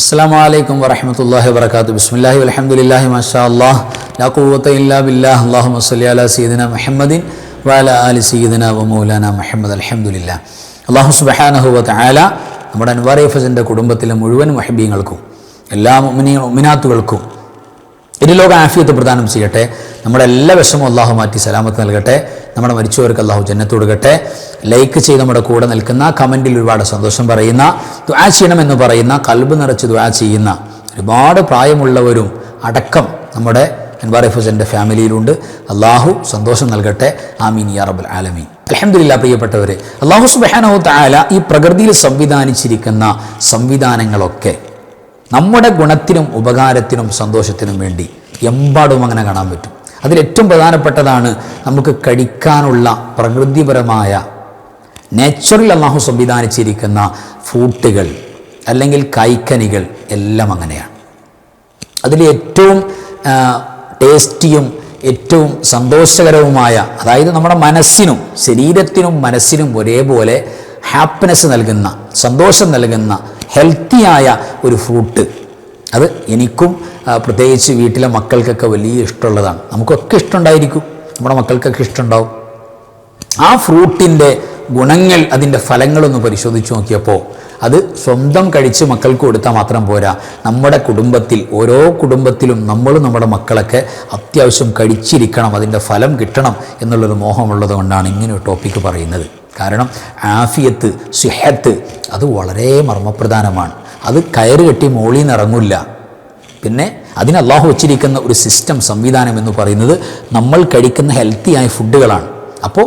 അസ്സാം വലൈക്കും വറഹമത്തല്ലാഹി വർക്കാത്തു ബിസ്മില്ലാഹി അലഹമുല്ലാഹി മാഷാ അള്ളാഹ് ലാ ഖുവത്ത ഇല്ലാ ബില്ലാഹ്. അള്ളാഹു മസ്ലി അല സീദന മുഹമ്മദിൻ വാല അലി സീദന വ മൗലാന മുഹമ്മദ്. അലഹമുല്ല അള്ളാഹു സുബഹാനഹുവത്ത് ആല നമ്മുടെ അൻവാർ കുടുംബത്തിലെ മുഴുവൻ മഹബീങ്ങൾക്കും എല്ലാ മിനാത്തുകൾക്കും ഇരു ഇരുലോക ആഫിയത്ത് പ്രദാനം ചെയ്യട്ടെ. നമ്മുടെ എല്ലാ വിഷമവും അള്ളാഹു മാറ്റി സലാമത്ത് നൽകട്ടെ. നമ്മുടെ മരിച്ചവർക്ക് അള്ളാഹു ജന്നത്ത് ലൈക്ക് ചെയ്ത് നമ്മുടെ കൂടെ നിൽക്കുന്ന കമന്റിൽ ഒരുപാട് സന്തോഷം പറയുന്ന ദുആ ചെയ്യണമെന്ന് പറയുന്ന കൽബ് നിറച്ച് ദ്വാ ചെയ്യുന്ന ഒരുപാട് പ്രായമുള്ളവരും അടക്കം നമ്മുടെ അൻവാർ ഹുസന്റെ ഫാമിലിയിലുണ്ട്. അള്ളാഹു സന്തോഷം നൽകട്ടെ. ആമീൻ യാ റബ്ബൽ ആലമീൻ. അലഹമില്ല പ്രിയപ്പെട്ടവരെ അള്ളാഹു സുബാനോ താല ഈ പ്രകൃതിയിൽ സംവിധാനിച്ചിരിക്കുന്ന സംവിധാനങ്ങളൊക്കെ നമ്മുടെ ഗുണത്തിനും ഉപകാരത്തിനും സന്തോഷത്തിനും വേണ്ടി എമ്പാടും അങ്ങനെ കാണാൻ പറ്റും. അതിലേറ്റവും പ്രധാനപ്പെട്ടതാണ് നമുക്ക് കഴിക്കാനുള്ള പ്രകൃതിപരമായ നേച്ചുറൽ അള്ളാഹു സംവിധാനിച്ചിരിക്കുന്ന ഫ്രൂട്ടുകൾ അല്ലെങ്കിൽ കൈക്കനികൾ എല്ലാം അങ്ങനെയാണ്. അതിൽ ഏറ്റവും ടേസ്റ്റിയും ഏറ്റവും സന്തോഷകരവുമായ അതായത് നമ്മുടെ മനസ്സിനും ശരീരത്തിനും മനസ്സിനും ഒരേപോലെ ഹാപ്പിനെസ് നൽകുന്ന സന്തോഷം നൽകുന്ന ഹെൽത്തിയായ ഒരു ഫ്രൂട്ട് അത് എനിക്കും പ്രത്യേകിച്ച് വീട്ടിലെ മക്കൾക്കൊക്കെ വലിയ ഇഷ്ടമുള്ളതാണ്. നമുക്കൊക്കെ ഇഷ്ടമുണ്ടായിരിക്കും. നമ്മുടെ മക്കൾക്കൊക്കെ ഇഷ്ടമുണ്ടാവും. ആ ഫ്രൂട്ടിന്റെ ഗുണങ്ങൾ അതിന്റെ ഫലങ്ങളൊന്ന് പരിശോധിച്ച് നോക്കിയപ്പോൾ അത് സ്വന്തം കഴിച്ച് മക്കൾക്ക് കൊടുത്താൽ മാത്രം പോരാ. നമ്മുടെ കുടുംബത്തിൽ ഓരോ കുടുംബത്തിലും നമ്മളും നമ്മുടെ മക്കളൊക്കെ അത്യാവശ്യം കഴിച്ചിരിക്കണം അതിന്റെ ഫലം കിട്ടണം എന്നുള്ളൊരു മോഹമുള്ളത് കൊണ്ടാണ് ഇങ്ങനെ ഒരു ടോപ്പിക്ക് പറയുന്നത്. കാരണം ആഫിയത്ത് സിഹത്ത് അത് വളരെ മർമ്മപ്രധാനമാണ്. അത് കയറ് കെട്ടി മോളിൽ നിന്ന് ഇറങ്ങില്ല പിന്നെ അതിന് അള്ളാഹു വച്ചിരിക്കുന്ന ഒരു സിസ്റ്റം സംവിധാനം എന്ന് പറയുന്നത് നമ്മൾ കഴിക്കുന്ന ഹെൽത്തിയായ ഫുഡുകളാണ്. അപ്പോൾ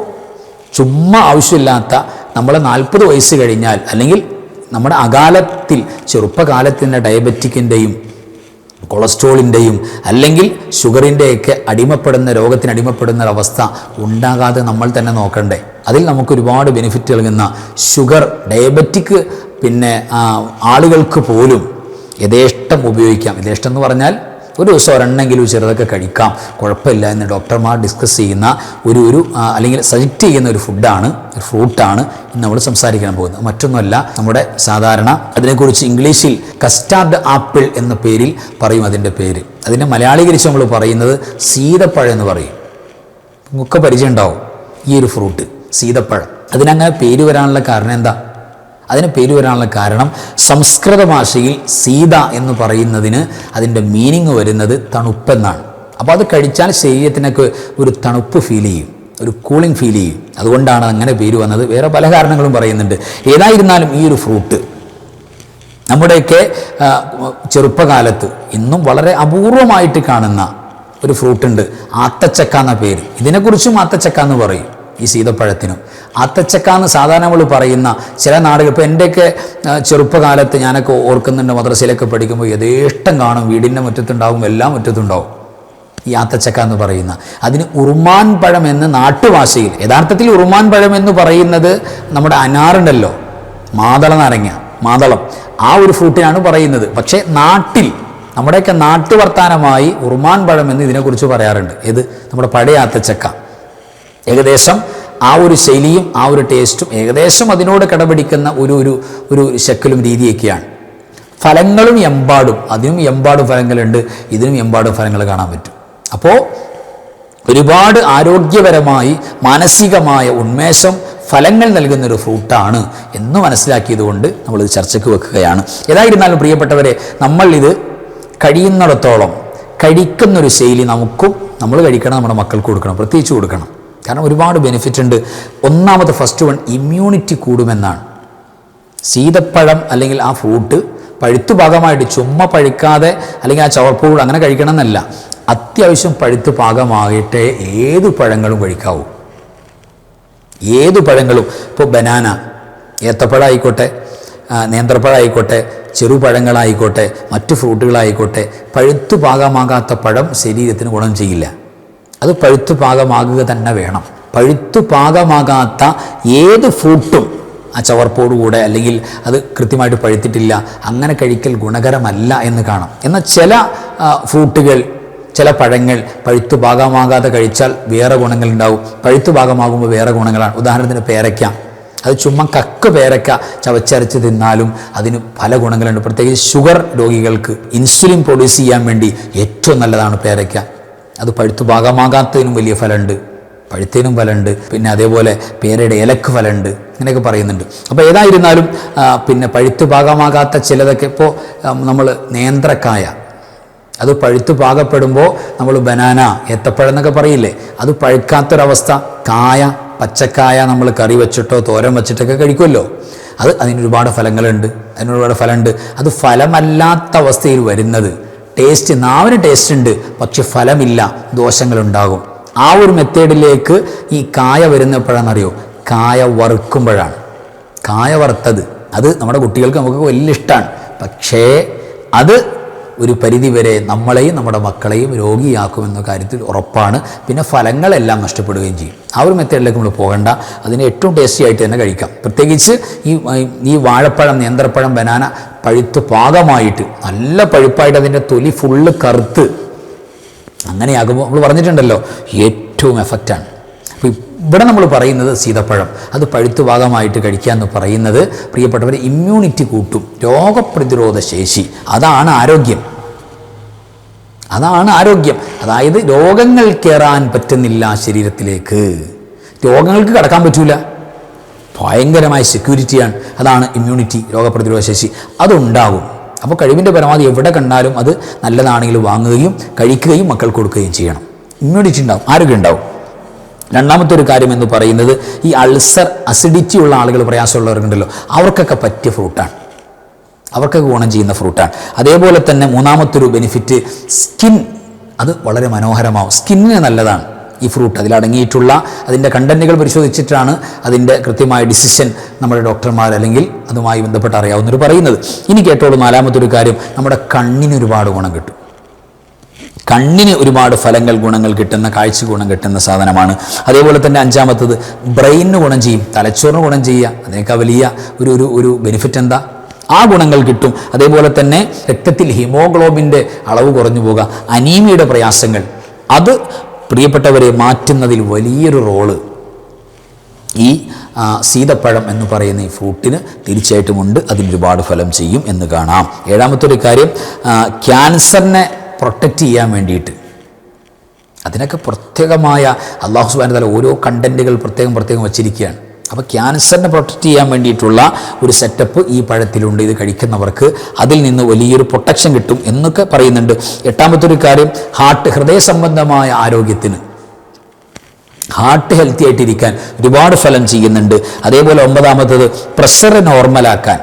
ചുമ്മാ ആവശ്യമില്ലാത്ത നമ്മളെ നാൽപ്പത് വയസ്സ് കഴിഞ്ഞാൽ അല്ലെങ്കിൽ നമ്മുടെ അകാലത്തിൽ ചെറുപ്പകാലത്തിന്റെ ഡയബറ്റിക്കിന്റെയും കൊളസ്ട്രോളിന്റെയും അല്ലെങ്കിൽ ഷുഗറിന്റെയൊക്കെ അടിമപ്പെടുന്ന രോഗത്തിന് അടിമപ്പെടുന്ന ഒരവസ്ഥ ഉണ്ടാകാതെ നമ്മൾ തന്നെ നോക്കണ്ടേ. അതിൽ നമുക്ക് ഒരുപാട് ബെനിഫിറ്റ് നൽകുന്ന ഷുഗർ ഡയബറ്റിക് പിന്നെ ആളുകൾക്ക് പോലും യഥേഷ്ടം ഉപയോഗിക്കാം. യഥേഷ്ടം എന്ന് പറഞ്ഞാൽ ഒരു ദിവസം ഒരെണ്ണെങ്കിലും ചെറുതൊക്കെ കഴിക്കാം. കുഴപ്പമില്ല എന്ന് ഡോക്ടർമാർ ഡിസ്കസ് ചെയ്യുന്ന ഒരു ഒരു അല്ലെങ്കിൽ സജക്റ്റ് ചെയ്യുന്ന ഒരു ഫുഡാണ് ഒരു ഫ്രൂട്ടാണ് നമ്മൾ സംസാരിക്കാൻ പോകുന്നത്. മറ്റൊന്നുമല്ല നമ്മുടെ സാധാരണ അതിനെക്കുറിച്ച് ഇംഗ്ലീഷിൽ കസ്റ്റാർഡ് ആപ്പിൾ എന്ന പേരിൽ പറയും അതിന്റെ പേര്. അതിനെ മലയാളീകരിച്ച് നമ്മൾ പറയുന്നത് സീതപ്പഴം എന്ന് പറയും. ഒക്കെ പരിചയം ഉണ്ടാവും ഈ ഒരു ഫ്രൂട്ട് സീതപ്പഴം. അതിനങ്ങനെ പേര് വരാനുള്ള കാരണം എന്താ? അതിന് പേര് വരാനുള്ള കാരണം സംസ്കൃത ഭാഷയിൽ സീത എന്ന് പറയുന്നതിന് അതിന്റെ മീനിങ് വരുന്നത് തണുപ്പെന്നാണ്. അപ്പോൾ അത് കഴിച്ചാൽ ശരീരത്തിനൊക്കെ ഒരു തണുപ്പ് ഫീൽ ചെയ്യും ഒരു കൂളിംഗ് ഫീൽ ചെയ്യും. അതുകൊണ്ടാണ് അങ്ങനെ പേര് വന്നത്. വേറെ പല കാരണങ്ങളും പറയുന്നുണ്ട്. ഏതായിരുന്നാലും ഈ ഒരു ഫ്രൂട്ട് നമ്മുടെയൊക്കെ ചെറുപ്പകാലത്ത് ഇന്നും വളരെ അപൂർവമായിട്ട് കാണുന്ന ഒരു ഫ്രൂട്ടുണ്ട് ആത്തച്ചക്ക എന്ന പേര്. ഇതിനെക്കുറിച്ചും ആത്തച്ചക്ക എന്ന് പറയും ഈ സീതപ്പഴത്തിനും. ആത്തച്ചക്ക എന്ന് സാധാരണ നമ്മൾ പറയുന്ന ചില നാടുകൾ. ഇപ്പോൾ എന്റെയൊക്കെ ചെറുപ്പകാലത്ത് ഞാനൊക്കെ ഓർക്കുന്നുണ്ട് മദ്രസയിലൊക്കെ പഠിക്കുമ്പോൾ യഥേഷ്ടം കാണും. വീടിന്റെ മുറ്റത്തുണ്ടാവും എല്ലാം മുറ്റത്തുണ്ടാവും. ഈ അത്തച്ചക്ക എന്ന് പറയുന്ന. അതിന് ഉറുമാൻ പഴം എന്ന് നാട്ടുഭാഷയിൽ യഥാർത്ഥത്തിൽ ഉറുമാൻ പഴം എന്ന് പറയുന്നത് നമ്മുടെ അനാറുണ്ടല്ലോ. മാതള നാരങ്ങ മാതളം. ആ ഒരു ഫ്രൂട്ടിനാണ് പറയുന്നത്. പക്ഷേ നാട്ടിൽ നമ്മുടെയൊക്കെ നാട്ടുവർത്താനമായി ഉറുമാൻ പഴം എന്ന് ഇതിനെക്കുറിച്ച് പറയാറുണ്ട്. ഇത് നമ്മുടെ പഴയ അത്തച്ചക്ക. ഏകദേശം ആ ഒരു ശൈലിയും ആ ഒരു ടേസ്റ്റും ഏകദേശം അതിനോട് കടപിടിക്കുന്ന ഒരു ഒരു ഒരു ശക്കലും രീതിയൊക്കെയാണ്. ഫലങ്ങളും എമ്പാടും അതിനും എമ്പാടും ഫലങ്ങളുണ്ട് ഇതിനും എമ്പാടും ഫലങ്ങൾ കാണാൻ പറ്റും. അപ്പോൾ ഒരുപാട് ആരോഗ്യപരമായി മാനസികമായ ഉന്മേഷം ഫലങ്ങൾ നൽകുന്നൊരു ഫ്രൂട്ടാണ് എന്ന് മനസ്സിലാക്കിയതുകൊണ്ട് നമ്മളിത് ചർച്ചയ്ക്ക് വെക്കുകയാണ്. ഏതായിരുന്നാലും പ്രിയപ്പെട്ടവരെ നമ്മൾ ഇത് കഴിയുന്നിടത്തോളം കഴിക്കുന്നൊരു ശൈലി നമുക്കും നമ്മൾ കഴിക്കണം നമ്മുടെ മക്കൾക്ക് കൊടുക്കണം പ്രത്യേകിച്ച് കൊടുക്കണം. കാരണം ഒരുപാട് ബെനിഫിറ്റ് ഉണ്ട്. ഒന്നാമത് ഫസ്റ്റ് വൺ ഇമ്മ്യൂണിറ്റി കൂടുമെന്നാണ്. സീതപ്പഴം അല്ലെങ്കിൽ ആ ഫ്രൂട്ട് പഴുത്തു പാകമായിട്ട് ചുമ്മ പഴുക്കാതെ അല്ലെങ്കിൽ ആ ചവർപ്പൂൾ അങ്ങനെ കഴിക്കണം എന്നല്ല അത്യാവശ്യം പഴുത്തു പാകമായിട്ട് ഏത് പഴങ്ങളും കഴിക്കാവൂ. ഏത് പഴങ്ങളും ഇപ്പോൾ ബനാന ഏത്തപ്പഴം ആയിക്കോട്ടെ ആ, നേന്ത്രപ്പഴം ആയിക്കോട്ടെ ചെറുപഴങ്ങളായിക്കോട്ടെ മറ്റു ഫ്രൂട്ടുകളായിക്കോട്ടെ പഴുത്തു പാകമാകാത്ത പഴം ശരീരത്തിന് ഗുണം ചെയ്യില്ല. അത് പഴുത്തു പാകമാകുക തന്നെ വേണം. പഴുത്തു പാകമാകാത്ത ഏത് ഫ്രൂട്ടും ആ ചവർപ്പോടുകൂടെ അല്ലെങ്കിൽ അത് കൃത്യമായിട്ട് പഴുത്തിട്ടില്ല അങ്ങനെ കഴിക്കൽ ഗുണകരമല്ല എന്ന് കാണാം. എന്നാൽ ചില ഫ്രൂട്ടുകൾ ചില പഴങ്ങൾ പഴുത്തു ഭാഗമാകാതെ കഴിച്ചാൽ വേറെ ഗുണങ്ങളുണ്ടാവും. പഴുത്തു ഭാഗമാകുമ്പോൾ വേറെ ഗുണങ്ങളാണ്. ഉദാഹരണത്തിന് പേരയ്ക്ക. അത് ചുമ്മാ കക്ക് പേരക്ക ചവച്ചരച്ച് തിന്നാലും അതിന് പല ഗുണങ്ങളുണ്ട്. പ്രത്യേകിച്ച് ഷുഗർ രോഗികൾക്ക് ഇൻസുലിൻ പ്രൊഡ്യൂസ് ചെയ്യാൻ വേണ്ടി ഏറ്റവും നല്ലതാണ് പേരയ്ക്ക. അത് പഴുത്തു ഭാഗമാകാത്തതിനും വലിയ ഫലമുണ്ട്. പഴുത്തേനും ഫലമുണ്ട്. പിന്നെ അതേപോലെ പേരയുടെ ഇലക്ക് ഫലമുണ്ട്. ഇങ്ങനെയൊക്കെ പറയുന്നുണ്ട്. അപ്പോൾ ഏതായിരുന്നാലും പിന്നെ പഴുത്ത് ഭാഗമാകാത്ത ചിലതൊക്കെ ഇപ്പോൾ നമ്മൾ നേന്ത്രക്കായ. അത് പഴുത്ത് പാകപ്പെടുമ്പോൾ നമ്മൾ ബനാന ഏത്തപ്പഴം എന്നൊക്കെ പറയില്ലേ? അത് പഴുക്കാത്തൊരവസ്ഥ. കായ പച്ചക്കായ നമ്മൾ കറി വെച്ചിട്ടോ തോരൻ വെച്ചിട്ടൊക്കെ കഴിക്കുമല്ലോ. അത് അതിനൊരുപാട് ഫലങ്ങളുണ്ട്. അതിനൊരുപാട് ഫലമുണ്ട്. അത് ഫലമല്ലാത്ത അവസ്ഥയിൽ വരുന്നത് ടേസ്റ്റ് നാവിന് ടേസ്റ്റ് ഉണ്ട്. പക്ഷെ ഫലമില്ല. ദോഷങ്ങളുണ്ടാകും. ആ ഒരു മെത്തേഡിലേക്ക് ഈ കായ വരുന്നപ്പോഴാണെന്നറിയോ? കായ വറുക്കുമ്പോഴാണ്. കായ വറുത്തത്. അത് നമ്മുടെ കുട്ടികൾക്ക് നമുക്ക് വലിയ ഇഷ്ടമാണ് പക്ഷേ അത് ഒരു പരിധിവരെ നമ്മളെയും നമ്മുടെ മക്കളെയും രോഗിയാക്കുമെന്ന കാര്യത്തിൽ ഉറപ്പാണ്. പിന്നെ ഫലങ്ങളെല്ലാം നഷ്ടപ്പെടുകയും ചെയ്യും. ആ ഒരു മെത്തേഡിലേക്ക് നമ്മൾ പോകണ്ട. അതിന് ഏറ്റവും ടേസ്റ്റി ആയിട്ട് തന്നെ കഴിക്കാം. പ്രത്യേകിച്ച് ഈ ഈ വാഴപ്പഴം നേന്ത്രപ്പഴം ബനാന പഴുത്ത് പാകമായിട്ട് നല്ല പഴുപ്പായിട്ട് അതിന്റെ തൊലി ഫുള്ള് കറുത്ത് അങ്ങനെയാകുമ്പോൾ നമ്മൾ പറഞ്ഞിട്ടുണ്ടല്ലോ ഏറ്റവും എഫക്റ്റാണ് ഇവിടെ നമ്മൾ പറയുന്നത് സീതപ്പഴം. അത് പഴുത്തു ഭാഗമായിട്ട് കഴിക്കുക എന്ന് പറയുന്നത് പ്രിയപ്പെട്ടവർ ഇമ്മ്യൂണിറ്റി കൂട്ടും. രോഗപ്രതിരോധ ശേഷി. അതാണ് ആരോഗ്യം. അതാണ് ആരോഗ്യം. അതായത് രോഗങ്ങൾ കയറാൻ പറ്റുന്നില്ല ശരീരത്തിലേക്ക്. രോഗങ്ങൾക്ക് കടക്കാൻ പറ്റൂല. ഭയങ്കരമായ സെക്യൂരിറ്റിയാണ് അതാണ് ഇമ്മ്യൂണിറ്റി രോഗപ്രതിരോധ ശേഷി. അതുണ്ടാകും. അപ്പോൾ കഴിവിന്റെ പരമാവധി എവിടെ കണ്ടാലും അത് നല്ലതാണെങ്കിൽ വാങ്ങുകയും കഴിക്കുകയും മക്കൾ കൊടുക്കുകയും ചെയ്യണം. ഇമ്മ്യൂണിറ്റി ഉണ്ടാവും ആരോഗ്യം ഉണ്ടാവും രണ്ടാമത്തെ ഒരു കാര്യം എന്ന് പറയുന്നത് ഈ അൾസർ അസിഡിറ്റി ഉള്ള ആളുകൾ പ്രയാസമുള്ളവർക്കുണ്ടല്ലോ അവർക്കൊക്കെ പറ്റിയ ഫ്രൂട്ടാണ്. അവർക്കൊക്കെ ഗുണം ചെയ്യുന്ന ഫ്രൂട്ടാണ്. അതേപോലെ തന്നെ മൂന്നാമത്തൊരു ബെനിഫിറ്റ് സ്കിൻ അത് വളരെ മനോഹരമാവും. സ്കിന്നിന് നല്ലതാണ് ഈ ഫ്രൂട്ട്. അതിലടങ്ങിയിട്ടുള്ള അതിന്റെ കണ്ടന്റുകൾ പരിശോധിച്ചിട്ടാണ് അതിന്റെ കൃത്യമായ ഡിസിഷൻ നമ്മുടെ ഡോക്ടർമാർ അല്ലെങ്കിൽ അതുമായി ബന്ധപ്പെട്ട് അറിയാവുന്നവർ പറയുന്നത്. ഇനി കേട്ടോളൂ നാലാമത്തെ ഒരു കാര്യം. നമ്മുടെ കണ്ണിന് ഒരുപാട് ഗുണം കിട്ടും. കണ്ണിന് ഒരുപാട് ഫലങ്ങൾ ഗുണങ്ങൾ കിട്ടുന്ന കാഴ്ച ഗുണം കിട്ടുന്ന സാധനമാണ്. അതേപോലെ തന്നെ അഞ്ചാമത്തത് ബ്രെയിനിന് ഗുണം ചെയ്യും തലച്ചോറിന് ഗുണം ചെയ്യുക അതിനേക്കാൾ വലിയ ഒരു ഒരു ഒരു ബെനിഫിറ്റ് എന്താ? ആ ഗുണങ്ങൾ കിട്ടും. അതേപോലെ തന്നെ രക്തത്തിൽ ഹിമോഗ്ലോബിന്റെ അളവ് കുറഞ്ഞു പോകുക അനീമിയുടെ പ്രയാസങ്ങൾ. അത് പ്രിയപ്പെട്ടവരെ മാറ്റുന്നതിൽ വലിയൊരു റോൾ ഈ സീതപ്പഴം എന്ന് പറയുന്ന ഈ ഫ്രൂട്ടിന് തീർച്ചയായിട്ടും ഉണ്ട്. അതിന് ഒരുപാട് ഫലം ചെയ്യും എന്ന് കാണാം. ഏഴാമത്തെ ഒരു കാര്യം ക്യാൻസറിനെ പ്രൊട്ടക്റ്റ് ചെയ്യാൻ വേണ്ടിയിട്ട്. അതിനൊക്കെ പ്രത്യേകമായ അള്ളാഹു സുബാൻ തല ഓരോ കണ്ടന്റുകൾ പ്രത്യേകം പ്രത്യേകം വച്ചിരിക്കുകയാണ്. അപ്പോൾ ക്യാൻസറിനെ പ്രൊട്ടക്റ്റ് ചെയ്യാൻ വേണ്ടിയിട്ടുള്ള ഒരു സെറ്റപ്പ് ഈ പഴത്തിലുണ്ട്. ഇത് കഴിക്കുന്നവർക്ക് അതിൽ നിന്ന് വലിയൊരു പ്രൊട്ടക്ഷൻ കിട്ടും എന്നൊക്കെ പറയുന്നുണ്ട്. എട്ടാമത്തെ ഒരു കാര്യം ഹാർട്ട് ഹൃദയ സംബന്ധമായ ആരോഗ്യത്തിന്. ഹാർട്ട് ഹെൽത്തി ആയിട്ടിരിക്കാൻ ഒരുപാട് ഫലം ചെയ്യുന്നുണ്ട്. അതേപോലെ ഒമ്പതാമത്തത് പ്രഷർ നോർമലാക്കാൻ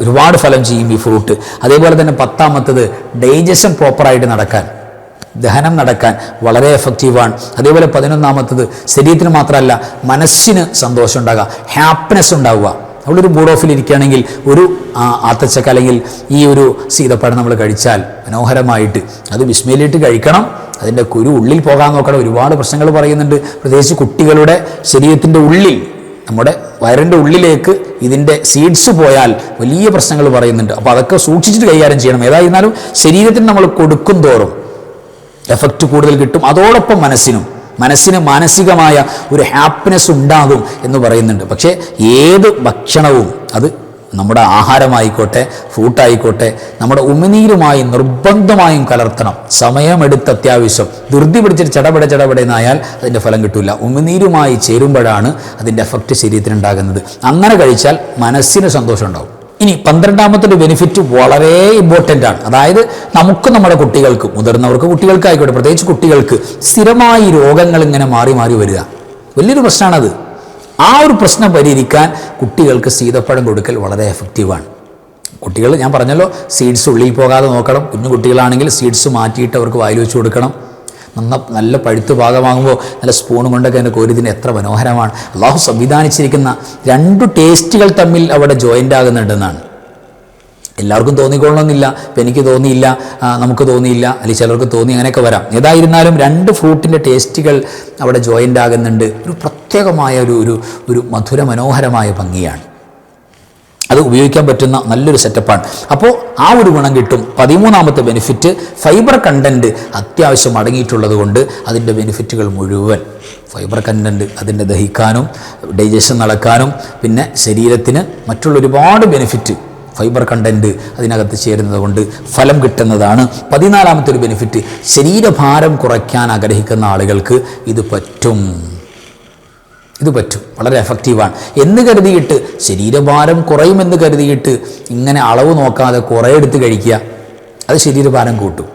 ഒരുപാട് ഫലം ചെയ്യും ഈ ഫ്രൂട്ട് അതേപോലെ തന്നെ പത്താമത്തത് ഡൈജഷൻ പ്രോപ്പറായിട്ട് നടക്കാൻ ദഹനം നടക്കാൻ വളരെ എഫക്റ്റീവാണ് അതേപോലെ പതിനൊന്നാമത്തത് ശരീരത്തിന് മാത്രമല്ല മനസ്സിന് സന്തോഷം ഉണ്ടാകുക ഹാപ്പിനെസ് ഉണ്ടാവുക. നമ്മളൊരു ബോർഡ് ഓഫിൽ ഇരിക്കുകയാണെങ്കിൽ ഒരു ആത്തച്ചക്ക അല്ലെങ്കിൽ ഈ ഒരു സീതപ്പഴം നമ്മൾ കഴിച്ചാൽ മനോഹരമായിട്ട് അത് വിസ്മയിലിട്ട് കഴിക്കണം. അതിന്റെ കുരു ഉള്ളിൽ പോകാൻ നോക്കണം. ഒരുപാട് പ്രശ്നങ്ങൾ പറയുന്നുണ്ട്. പ്രത്യേകിച്ച് കുട്ടികളുടെ ശരീരത്തിന്റെ ഉള്ളിൽ നമ്മുടെ വയറിന്റെ ഉള്ളിലേക്ക് ഇതിന്റെ സീഡ്സ് പോയാൽ വലിയ പ്രശ്നങ്ങൾ പറയുന്നുണ്ട്. അപ്പോൾ അതൊക്കെ സൂക്ഷിച്ചിട്ട് കൈകാര്യം ചെയ്യണം. ഏതായിരുന്നാലും ശരീരത്തിന് നമ്മൾ കൊടുക്കും തോറും എഫക്റ്റ് കൂടുതൽ കിട്ടും. അതോടൊപ്പം മനസ്സിനും മനസ്സിന് മാനസികമായ ഒരു ഹാപ്പിനെസ് ഉണ്ടാകും എന്ന് പറയുന്നുണ്ട്. പക്ഷേ ഏത് ഭക്ഷണവും അത് നമ്മുടെ ആഹാരമായിക്കോട്ടെ ഫ്രൂട്ടായിക്കോട്ടെ നമ്മുടെ ഉമിനീരുമായി നിർബന്ധമായും കലർത്തണം. സമയമെടുത്ത് അത്യാവശ്യം. ധൃതി പിടിച്ചിട്ട് ചടപട എന്നായാൽ അതിന്റെ ഫലം കിട്ടില്ല ഉമിനീരുമായി ചേരുമ്പോഴാണ് അതിന്റെ എഫക്റ്റ് ശരീരത്തിനുണ്ടാകുന്നത്. അങ്ങനെ കഴിച്ചാൽ മനസ്സിന് സന്തോഷം ഉണ്ടാവും. ഇനി പന്ത്രണ്ടാമത്തെ ഒരു ബെനിഫിറ്റ് വളരെ ഇമ്പോർട്ടന്റ് ആണ്. അതായത് നമുക്ക് നമ്മുടെ കുട്ടികൾക്ക് മുതിർന്നവർക്ക് കുട്ടികൾക്കായിക്കോട്ടെ പ്രത്യേകിച്ച് കുട്ടികൾക്ക് സ്ഥിരമായി രോഗങ്ങൾ ഇങ്ങനെ മാറി മാറി വരിക. വലിയൊരു പ്രശ്നമാണത് ആ ഒരു പ്രശ്നം പരിഹരിക്കാൻ കുട്ടികൾക്ക് സീതപ്പഴം കൊടുക്കൽ വളരെ എഫക്റ്റീവാണ്. കുട്ടികൾ ഞാൻ പറഞ്ഞല്ലോ സീഡ്സ് ഉള്ളിൽ പോകാതെ നോക്കണം. കുഞ്ഞു കുട്ടികളാണെങ്കിൽ സീഡ്സ് മാറ്റിയിട്ട് അവർക്ക് വായിൽ വെച്ച് കൊടുക്കണം. നന്ന നല്ല പഴുത്ത് ഭാഗമാകുമ്പോൾ നല്ല സ്പൂൺ കൊണ്ടൊക്കെ അതിന്റെ കോരിതിന് എത്ര മനോഹരമാണ്. അള്ളാഹു സംവിധാനിച്ചിരിക്കുന്ന രണ്ട് ടേസ്റ്റുകൾ തമ്മിൽ അവിടെ ജോയിന്റ് ആകുന്നുണ്ടെന്നാണ്. എല്ലാവർക്കും തോന്നിക്കൊള്ളണമെന്നില്ല. ഇപ്പം എനിക്ക് തോന്നിയില്ല നമുക്ക് തോന്നിയില്ല അല്ലെങ്കിൽ ചിലർക്ക് തോന്നി അങ്ങനെയൊക്കെ വരാം. ഏതായിരുന്നാലും രണ്ട് ഫ്രൂട്ടിന്റെ ടേസ്റ്റുകൾ അവിടെ ജോയിന്റ് ആകുന്നുണ്ട്. ഒരു പ്രത്യേകമായ ഒരു ഒരു ഒരു മധുര മനോഹരമായ ഭംഗിയാണ്. അത് ഉപയോഗിക്കാൻ പറ്റുന്ന നല്ലൊരു സെറ്റപ്പാണ് അപ്പോൾ ആ ഒരു ഗുണം കിട്ടും. പതിമൂന്നാമത്തെ ബെനിഫിറ്റ് ഫൈബർ കണ്ടന്റ് അത്യാവശ്യം അടങ്ങിയിട്ടുള്ളത് കൊണ്ട് അതിന്റെ ബെനിഫിറ്റുകൾ മുഴുവൻ. ഫൈബർ കണ്ടന്റ് അതിന്റെ ദഹിക്കാനും ഡൈജഷൻ നടക്കാനും പിന്നെ ശരീരത്തിന് മറ്റുള്ള ഒരുപാട് ബെനിഫിറ്റ് ഫൈബർ കണ്ടന്റ് അതിനകത്ത് ചേരുന്നത് കൊണ്ട് ഫലം കിട്ടുന്നതാണ്. പതിനാലാമത്തെ ഒരു ബെനിഫിറ്റ് ശരീരഭാരം കുറയ്ക്കാൻ ആഗ്രഹിക്കുന്ന ആളുകൾക്ക് ഇത് പറ്റും. ഇത് പറ്റും. വളരെ എഫക്റ്റീവാണ്. എന്ന് കരുതിയിട്ട് ശരീരഭാരം കുറയുമെന്ന് കരുതിയിട്ട് ഇങ്ങനെ അളവ് നോക്കാതെ കുറേ എടുത്ത് കഴിക്കുക അത് ശരീരഭാരം കൂട്ടും.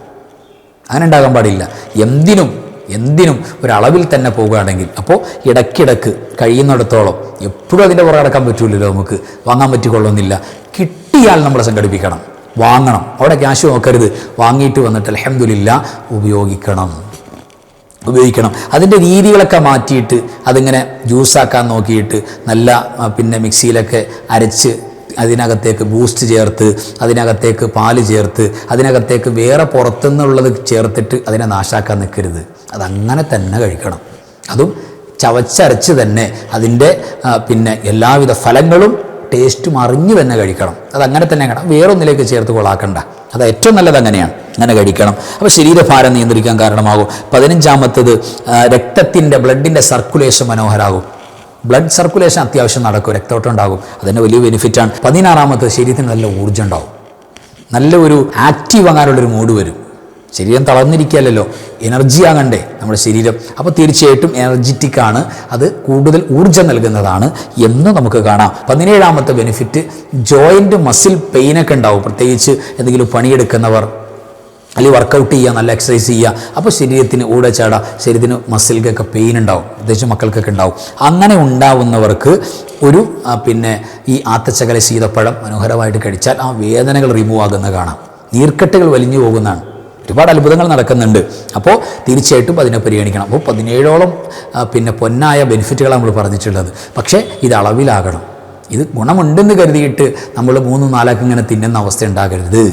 അങ്ങനെ ഉണ്ടാകാൻ പാടില്ല. എന്തിനും എന്തിനും ഒരളവിൽ തന്നെ പോകുകയാണെങ്കിൽ അപ്പോൾ ഇടയ്ക്കിടക്ക് കഴിയുന്നിടത്തോളം എപ്പോഴും അതിന്റെ പുറകെ അടക്കാൻ പറ്റൂലല്ലോ നമുക്ക്. വാങ്ങാൻ പറ്റിക്കൊള്ളുന്നില്ല. കിട്ടിയാൽ നമ്മൾ സംഘടിപ്പിക്കണം. വാങ്ങണം. അവിടെ ക്യാഷ് നോക്കരുത്. വാങ്ങിയിട്ട് വന്നിട്ട് അലഹമില്ല ഉപയോഗിക്കണം. ഉപയോഗിക്കണം. അതിന്റെ രീതികളൊക്കെ മാറ്റിയിട്ട് അതിങ്ങനെ ജ്യൂസാക്കാൻ നോക്കിയിട്ട് നല്ല പിന്നെ മിക്സിയിലൊക്കെ അരച്ച് അതിനകത്തേക്ക് ബൂസ്റ്റ് ചേർത്ത് അതിനകത്തേക്ക് പാൽ ചേർത്ത് അതിനകത്തേക്ക് വേറെ പുറത്തുനിന്നുള്ളത് ചേർത്തിട്ട് അതിനെ നാശാക്കാൻ നിൽക്കരുത്. അതങ്ങനെ തന്നെ കഴിക്കണം. അതും ചവച്ചരച്ച് തന്നെ അതിന്റെ പിന്നെ എല്ലാവിധ ഫലങ്ങളും ടേസ്റ്റും അറിഞ്ഞു തന്നെ കഴിക്കണം. അതങ്ങനെ തന്നെ കഴിക്കണം. വേറൊന്നിലേക്ക് ചേർത്ത് കൊളാക്കണ്ട. അത് ഏറ്റവും നല്ലത് അങ്ങനെയാണ്. അങ്ങനെ കഴിക്കണം. അപ്പോൾ ശരീരഭാരം നിയന്ത്രിക്കാൻ കാരണമാകും. പതിനഞ്ചാമത്തത് രക്തത്തിന്റെ ബ്ലഡിന്റെ സർക്കുലേഷൻ മനോഹരാകും. ബ്ലഡ് സർക്കുലേഷൻ അത്യാവശ്യം നടക്കും രക്തോട്ടം ഉണ്ടാകും. അതിന്റെ വലിയ ബെനിഫിറ്റാണ് പതിനാറാമത്തെ ശരീരത്തിന് നല്ല ഊർജം ഉണ്ടാവും. നല്ല ഒരു ആക്റ്റീവ് ആകാനുള്ളൊരു മൂഡ് വരും. ശരീരം തളർന്നിരിക്കുകയല്ലോ എനർജി ആകണ്ടേ നമ്മുടെ ശരീരം. അപ്പോൾ തീർച്ചയായിട്ടും എനർജറ്റിക് ആണ്. അത് കൂടുതൽ ഊർജം നൽകുന്നതാണ് എന്ന് നമുക്ക് കാണാം. പതിനേഴാമത്തെ ബെനിഫിറ്റ് ജോയിന്റ് മസിൽ പെയിനൊക്കെ ഉണ്ടാവും. പ്രത്യേകിച്ച് എന്തെങ്കിലും പണിയെടുക്കുന്നവർ. അല്ലെങ്കിൽ വർക്കൗട്ട് ചെയ്യുക നല്ല എക്സസൈസ് ചെയ്യുക അപ്പോൾ ശരീരത്തിന് ഊടച്ചാട ശരീരത്തിന് മസിൽക്കൊക്കെ പെയിൻ ഉണ്ടാവും പ്രത്യേകിച്ച് മക്കൾക്കൊക്കെ ഉണ്ടാവും. അങ്ങനെ ഉണ്ടാവുന്നവർക്ക് ഒരു പിന്നെ ഈ ആത്തച്ചകല ശീതപ്പഴം മനോഹരമായിട്ട് കഴിച്ചാൽ ആ വേദനകൾ റിമൂവ് ആകുന്ന കാണാം. നീർക്കെട്ടുകൾ വലിഞ്ഞു പോകുന്നതാണ്. ഒരുപാട് അത്ഭുതങ്ങൾ നടക്കുന്നുണ്ട്. അപ്പോൾ തീർച്ചയായിട്ടും അതിനെ പരിഗണിക്കണം. അപ്പോൾ പതിനേഴോളം പിന്നെ പൊന്നായ ബെനിഫിറ്റുകളാണ് നമ്മൾ പറഞ്ഞിട്ടുള്ളത്. പക്ഷേ ഇത് അളവിലാകണം. ഇത് ഗുണമുണ്ടെന്ന് കരുതിയിട്ട് നമ്മൾ മൂന്നും നാലാക്കും ഇങ്ങനെ തിന്നുന്ന അവസ്ഥ ഉണ്ടാകരുത്.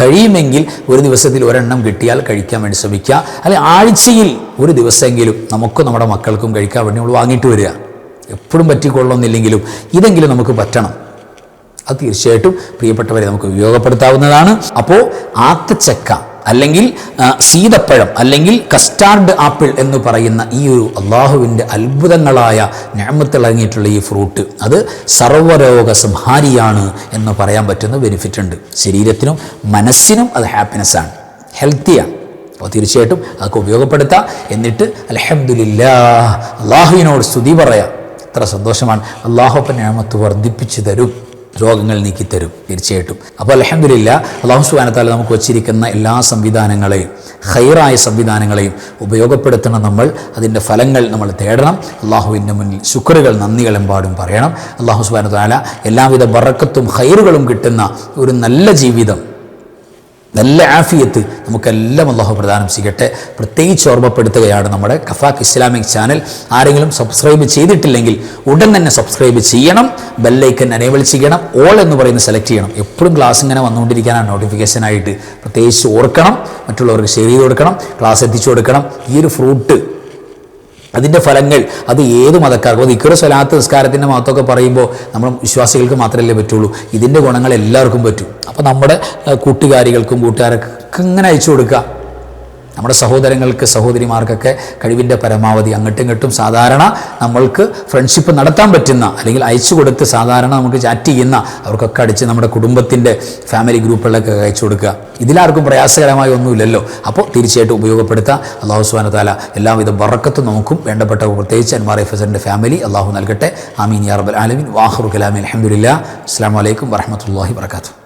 കഴിയുമെങ്കിൽ ഒരു ദിവസത്തിൽ ഒരെണ്ണം കിട്ടിയാൽ കഴിക്കാൻ വേണ്ടി ശ്രമിക്കുക. അല്ലെങ്കിൽ ആഴ്ചയിൽ ഒരു ദിവസമെങ്കിലും നമുക്ക് നമ്മുടെ മക്കൾക്കും കഴിക്കാൻ വേണ്ടി നമ്മൾ വാങ്ങിയിട്ട് വരിക. എപ്പോഴും പറ്റിക്കൊള്ളുന്നില്ലെങ്കിലും ഇതെങ്കിലും നമുക്ക് പറ്റണം. അത് തീർച്ചയായിട്ടും പ്രിയപ്പെട്ടവരെ നമുക്ക് ഉപയോഗപ്പെടുത്താവുന്നതാണ്. അപ്പോൾ ആത്തച്ചക്ക അല്ലെങ്കിൽ സീതപ്പഴം അല്ലെങ്കിൽ കസ്റ്റാർഡ് ആപ്പിൾ എന്ന് പറയുന്ന ഈ ഒരു അള്ളാഹുവിന്റെ അത്ഭുതങ്ങളായ ഞാമത്തിളങ്ങിയിട്ടുള്ള ഈ ഫ്രൂട്ട് അത് സർവരോഗ സംഹാരിയാണ് എന്ന് പറയാൻ പറ്റുന്ന ബെനിഫിറ്റ് ഉണ്ട്. ശരീരത്തിനും മനസ്സിനും അത് ഹാപ്പിനെസ്സാണ് ഹെൽത്തിയാണ് അപ്പോൾ തീർച്ചയായിട്ടും അതൊക്കെ ഉപയോഗപ്പെടുത്താം. എന്നിട്ട് അലഹമില്ലാ അള്ളാഹുവിനോട് സ്തുതി പറയാം. എത്ര സന്തോഷമാണ്. അള്ളാഹുപ്പൻ ഞാമത്ത് വർദ്ധിപ്പിച്ചു തരും. രോഗങ്ങൾ നീക്കിത്തരും തീർച്ചയായിട്ടും. അപ്പോൾ അലഹമില്ല അള്ളാഹു സുബാനത്താല നമുക്ക് വച്ചിരിക്കുന്ന എല്ലാ സംവിധാനങ്ങളെയും ഹൈറായ സംവിധാനങ്ങളെയും ഉപയോഗപ്പെടുത്തണം നമ്മൾ. അതിന്റെ ഫലങ്ങൾ നമ്മൾ തേടണം. അള്ളാഹുവിന്റെ മുന്നിൽ ശുക്രുകൾ നന്ദികളെമ്പാടും പറയണം. അള്ളാഹു സുബാനത്താല എല്ലാവിധ ബറക്കത്തും ഹൈറുകളും കിട്ടുന്ന ഒരു നല്ല ജീവിതം നല്ല ആഫിയത്ത് നമുക്കെല്ലാം അള്ളാഹു പ്രദാനം ചെയ്യട്ടെ. പ്രത്യേകിച്ച് ഓർമ്മപ്പെടുത്തുകയാണ് നമ്മുടെ കഫാഖ് ഇസ്ലാമിക് ചാനൽ. ആരെങ്കിലും സബ്സ്ക്രൈബ് ചെയ്തിട്ടില്ലെങ്കിൽ ഉടൻ തന്നെ സബ്സ്ക്രൈബ് ചെയ്യണം. ബെല്ലൈക്കൻ അനേബിൾ ചെയ്യണം. ഓൾ എന്ന് പറയുന്ന സെലക്ട് ചെയ്യണം. എപ്പോഴും ക്ലാസ് ഇങ്ങനെ വന്നുകൊണ്ടിരിക്കാനാണ് നോട്ടിഫിക്കേഷനായിട്ട് പ്രത്യേകിച്ച് ഓർക്കണം. മറ്റുള്ളവർക്ക് ഷെയർ ചെയ്ത് കൊടുക്കണം. ക്ലാസ് എത്തിച്ചു കൊടുക്കണം. ഈ ഒരു ഫ്രൂട്ട് അതിന്റെ ഫലങ്ങൾ അത് ഏത് മതക്കാർക്കും അത് ഇക്കറ് സ്വലാത്ത് നിസ്കാരത്തിന്റെ മഹത്വമൊക്കെ പറയുമ്പോൾ നമ്മൾ വിശ്വാസികൾക്ക് മാത്രമല്ലേ പറ്റുള്ളൂ. ഇതിന്റെ ഗുണങ്ങൾ എല്ലാവർക്കും പറ്റും. അപ്പോൾ നമ്മുടെ കൂട്ടുകാരികൾക്കും കൂട്ടുകാർക്കും ഇങ്ങനെ അയച്ചു കൊടുക്കുക. നമ്മുടെ സഹോദരങ്ങൾക്ക് സഹോദരിമാർക്കൊക്കെ കഴിവിന്റെ പരമാവധി അങ്ങോട്ടും ഇങ്ങോട്ടും സാധാരണ നമ്മൾക്ക് ഫ്രണ്ട്ഷിപ്പ് നടത്താൻ പറ്റുന്ന അല്ലെങ്കിൽ അയച്ചു കൊടുത്ത് സാധാരണ നമുക്ക് ചാറ്റ് ചെയ്യുന്ന അവർക്കൊക്കെ അടിച്ച് നമ്മുടെ കുടുംബത്തിന്റെ ഫാമിലി ഗ്രൂപ്പുകളിലൊക്കെ അയച്ചു കൊടുക്കുക. ഇതിലാർക്കും പ്രയാസകരമായ ഒന്നുമില്ലല്ലോ. അപ്പോൾ തീർച്ചയായിട്ടും ഉപയോഗപ്പെടുത്താം. അള്ളാഹു സുബാന താല എല്ലാവിധ വറക്കത്ത് നമുക്കും വേണ്ടപ്പെട്ട പ്രത്യേകിച്ച് അൻമാർ എഫ് എസിന്റെ ഫാമിലി അള്ളാഹു നൽകട്ടെ. ആമീൻ യാ റബ്ബൽ ആലമീൻ. വാഹുർ കലാമി. അലഹമുല്ല അസ്സാം വലൈക്കും വറഹമത്തല്ലാഹി വർക്കാത്തു